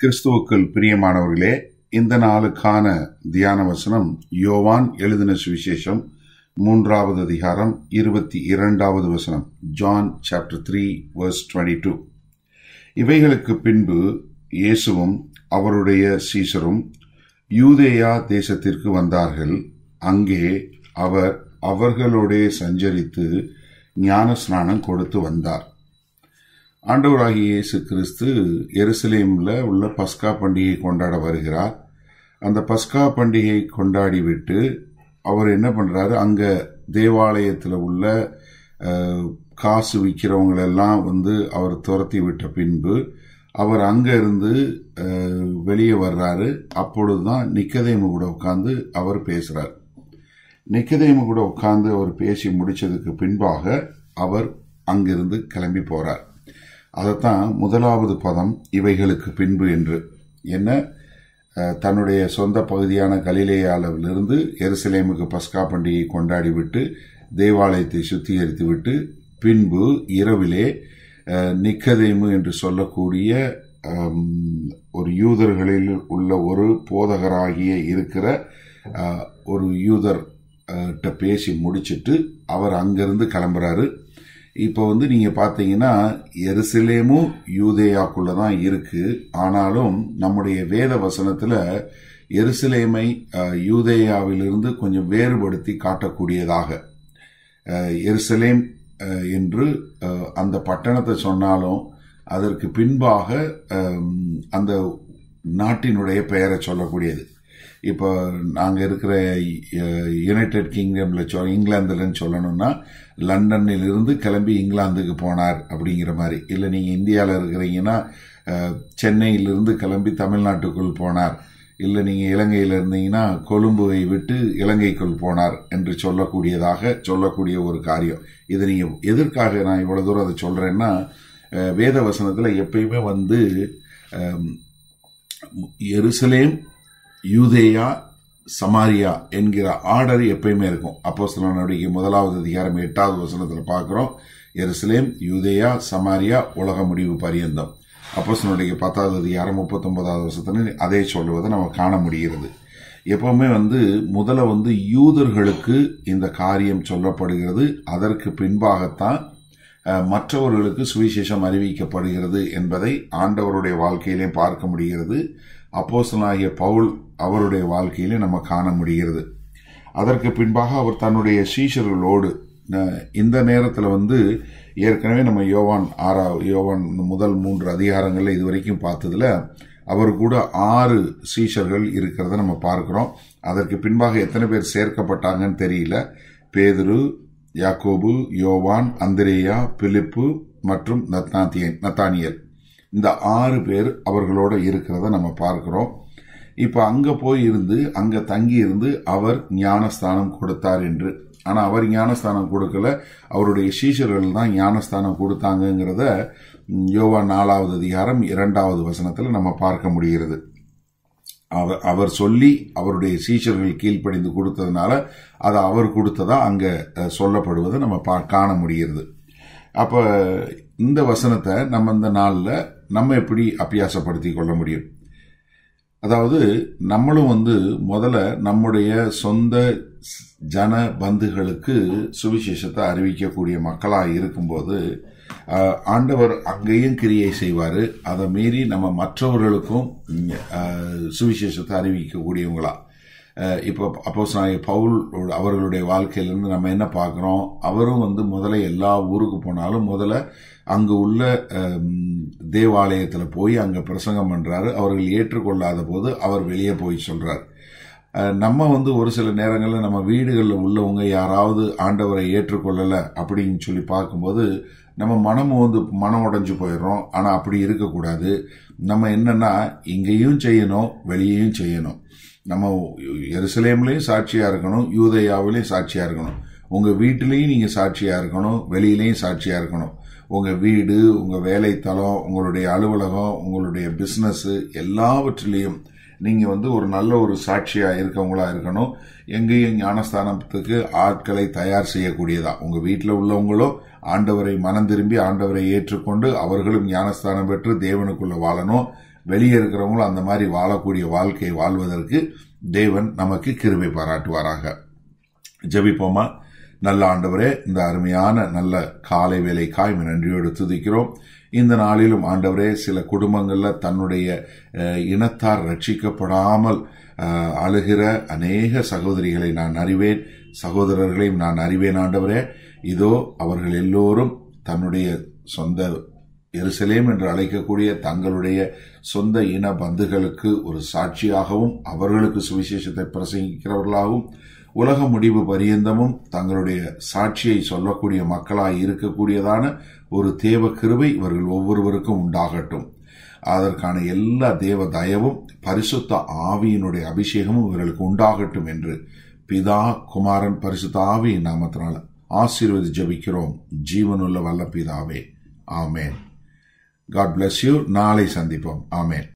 கிறிஸ்துவுக்குள் பிரியமானவர்களே இந்த நாளுக்கான தியான வசனம் யோவான் எழுதின சுவிசேஷம் மூன்றாவது அதிகாரம் இருபத்தி இரண்டாவது வசனம் John chapter three verse twenty two. இவைகளுக்கு பின்பு இயேசுவும் அவருடைய சீசரும் யூதேயா தேசத்திற்கு வந்தார்கள். அங்கே அவர் அவர்களோடே சஞ்சரித்து ஞான ஸ்நானம் கொடுத்து வந்தார். ஆண்டவராகிய இயேசு கிறிஸ்து எருசலேமில் உள்ள பஸ்கா பண்டிகை கொண்டாட வருகிறார். அந்த பஸ்கா பண்டிகை கொண்டாடி விட்டு அவர் என்ன பண்ணுறாரு அங்கே தேவாலயத்தில் உள்ள காசு விற்கிறவங்களெல்லாம் வந்து அவர் துரத்தி விட்ட பின்பு அவர் அங்கேருந்து வெளியே வர்றாரு. அப்பொழுதுதான் நிக்கதேமு கூட உட்காந்து அவர் பேசுகிறார் நிக்கதேமு கூட உட்காந்து அவர் பேசி முடித்ததுக்கு பின்பாக அவர் அங்கிருந்து கிளம்பி போகிறார் அதைத்தான் முதலாவது பதம் இவைகளுக்கு பின்பு என்று. என்ன? தன்னுடைய சொந்த பகுதியான கலிலேயாவிலிருந்து எருசலேமுக்கு பஸ்கா பண்டிகை கொண்டாடி விட்டு தேவாலயத்தை சுத்திகரித்து விட்டு பின்பு இரவிலே நிக்கதேமு என்று சொல்லக்கூடிய ஒரு யூதர்களில் உள்ள ஒரு போதகராகிய இருக்கிற ஒரு யூதர் பேசி முடிச்சிட்டு அவர் அங்கிருந்து கிளம்புறாரு. இப்போ வந்து நீங்க பாத்தீங்கன்னா எருசலேமும் யூதேயாக்குள்ளே தான் இருக்கு. ஆனாலும் நம்முடைய வேத வசனத்துல எருசலேமை யூதேயாவிலிருந்து கொஞ்சம் வேறுபடுத்தி காட்டக்கூடியதாக. எருசலேம் என்று அந்த பட்டணத்தை சொன்னாலும் அதற்கு பின்பாக அந்த நாட்டினுடைய பெயரை சொல்லக்கூடியது. இப்போ நாங்கள் இருக்கிற யுனைடெட் கிங்டம்ல சொ இங்கிலாந்துலன்னு சொல்லணும்னா லண்டனில் இருந்து கிளம்பி இங்கிலாந்துக்கு போனார் அப்படிங்கிற மாதிரி. இல்லை நீங்கள் இந்தியாவில் இருக்கிறீங்கன்னா சென்னையிலிருந்து கிளம்பி தமிழ்நாட்டுக்குள் போனார். இல்லை நீங்கள் இலங்கையில் இருந்தீங்கன்னா கொழும்புவை விட்டு இலங்கைக்குள் போனார் என்று சொல்லக்கூடியதாக சொல்லக்கூடிய ஒரு காரியம். இது நீங்கள் எதற்காக நான் இவ்வளோ தூரம் அதை சொல்கிறேன்னா வேத வசனத்தில் எப்பயுமே வந்து எருசலேம் யூதேயா சமாரியா என்கிற ஆர்டர் எப்பயுமே இருக்கும். அப்போ நடவடிக்கை முதலாவது அதிகாரம் எட்டாவது வசனத்தில் பார்க்குறோம். எருசலேம் யூதேயா சமாரியா உலக முடிவு பரியந்தம். அப்போ பத்தாவது அதிகாரம் முப்பத்தொன்பதாவது வருஷத்துல அதே சொல்லுவதை நம்ம காண முடிகிறது. எப்பவுமே வந்து முதல்ல வந்து யூதர்களுக்கு இந்த காரியம் சொல்லப்படுகிறது. அதற்கு பின்பாகத்தான் மற்றவர்களுக்கு சுவிசேஷம் அறிவிக்கப்படுகிறது என்பதை ஆண்டவருடைய வாழ்க்கையிலே பார்க்க முடிகிறது. அப்போசனாகிய பவுல் அவருடைய வாழ்க்கையிலே நம்ம காண முடிகிறது. அதற்கு பின்பாக அவர் தன்னுடைய சீஷர்களோடு இந்த நேரத்தில் வந்து ஏற்கனவே நம்ம யோவான் ஆறா யோவான் முதல் மூன்று அதிகாரங்களில் இதுவரைக்கும் பார்த்ததுல அவர் கூட ஆறு சீஷர்கள் இருக்கிறத நம்ம பார்க்கிறோம். அதற்கு பின்பாக எத்தனை பேர் சேர்க்கப்பட்டாங்கன்னு தெரியல. பேதுரு யாக்கோபு யோவான் அந்திரேயா பிலிப்பு மற்றும் நத்தாத்தியன் நத்தானியல். இந்த ஆறு பேர் அவர்களோட இருக்கிறத நம்ம பார்க்கிறோம். இப்ப அங்க போய் இருந்து அங்க தங்கி இருந்து அவர் ஞானஸ்தானம் கொடுத்தார் என்று. ஆனா அவர் ஞானஸ்தானம் கொடுக்கல. அவருடைய சீஷர்கள் தான் ஞானஸ்தானம் கொடுத்தாங்கங்கிறத யோவா நாலாவது அதிகாரம் இரண்டாவது வசனத்துல நம்ம பார்க்க முடிகிறது. அவர் அவர் சொல்லி அவருடைய சீஷர்கள் கீழ்ப்படிந்து கொடுத்ததுனால அதை அவர் கொடுத்ததா அங்க சொல்லப்படுவதை நம்ம பா- காண முடிகிறது. அப்ப இந்த வசனத்தை நம்ம இந்த நாளில் நம்ம எப்படி அபியாசப்படுத்தி கொள்ள முடியும்? அதாவது நம்மளும் வந்து முதல்ல நம்முடைய சொந்த ஜன பந்துகளுக்கு சுவிசேஷத்தை அறிவிக்கக்கூடிய மக்களாக இருக்கும்போது ஆண்டவர் அங்கேயும் கிரியை செய்வார். அதை மீறி நம்ம மற்றவர்களுக்கும் சுவிசேஷத்தை அறிவிக்கக்கூடியவங்களா. இப்போ அப்போஸ் பவுல் அவர்களுடைய வாழ்க்கையிலேருந்து நம்ம என்ன பார்க்குறோம்? அவரும் வந்து முதல்ல எல்லா ஊருக்கு போனாலும் முதல்ல அங்கு உள்ள தேவாலயத்தில் போய் அங்கே பிரசங்கம் பண்ணுறாரு அவர்கள் ஏற்றுக்கொள்ளாத போது அவர் வெளியே போய் சொல்கிறார் நம்ம வந்து ஒரு சில நேரங்களில் நம்ம வீடுகளில் உள்ளவங்க யாராவது ஆண்டவரை ஏற்றுக்கொள்ளலை அப்படின்னு சொல்லி பார்க்கும்போது நம்ம மனமும் வந்து மனம் உடஞ்சு போயிடுறோம். ஆனால் அப்படி இருக்கக்கூடாது. நம்ம என்னென்னா இங்கேயும் செய்யணும் வெளியேயும் செய்யணும். நம்ம எருசலேம்லேயும் சாட்சியா இருக்கணும் யூதையாவிலையும் சாட்சியா இருக்கணும். உங்க வீட்டிலையும் நீங்க சாட்சியா இருக்கணும் வெளியிலையும் சாட்சியா இருக்கணும். உங்க வீடு உங்க வேலைத்தளம் உங்களுடைய அலுவலகம் உங்களுடைய பிஸ்னஸ்ஸு எல்லாவற்றிலையும் நீங்க வந்து ஒரு நல்ல ஒரு சாட்சியா இருக்கவங்களா இருக்கணும். எங்கேயும் ஞானஸ்தானத்துக்கு ஆட்களை தயார் செய்யக்கூடியதா? உங்க வீட்டில் உள்ளவங்களும் ஆண்டவரை மனம் திரும்பி ஆண்டவரை ஏற்றுக்கொண்டு அவர்களும் ஞானஸ்தானம் பெற்று தேவனுக்குள்ள வாழணும். வெளியே இருக்கிறவங்களும் அந்த மாதிரி வாழக்கூடிய வாழ்க்கையை வாழ்வதற்கு தேவன் நமக்கு கிருபை பாராட்டுவாராக. ஜபிப்போமா? நல்ல ஆண்டவரே இந்த அருமையான நல்ல காலை வேலைக்காய் நன்றியோடு துதிக்கிறோம். இந்த நாளிலும் ஆண்டவரே சில குடும்பங்களில் தன்னுடைய இனத்தார் ரட்சிக்கப்படாமல் அழுகிற அநேக சகோதரிகளை நான் அறிவேன். சகோதரர்களையும் நான் அறிவேன் ஆண்டவரே. இதோ அவர்கள் எல்லோரும் தன்னுடைய சொந்த எருசலேம் என்று அழைக்கக்கூடிய தங்களுடைய சொந்த இன பந்துகளுக்கு ஒரு சாட்சியாகவும் அவர்களுக்கு சுவிசேஷத்தை பிரசங்கிக்கிறவர்களாகவும் உலக முடிவு பரியந்தமும் தங்களுடைய சாட்சியை சொல்லக்கூடிய மக்களாய் இருக்கக்கூடியதான ஒரு தேவ கிருபை இவர்கள் ஒவ்வொருவருக்கும் உண்டாகட்டும். அதற்கான எல்லா தேவ தயவும் பரிசுத்த ஆவியினுடைய அபிஷேகமும் இவர்களுக்கு உண்டாகட்டும் என்று பிதா குமாரன் பரிசுத்த ஆவியின் நாமத்தினால் ஆசீர்வதி ஜபிக்கிறோம். ஜீவனுள்ள வல்ல பிதாவே ஆமேன். காட் bless யூ நாளை சந்திப்போம் ஆமேன்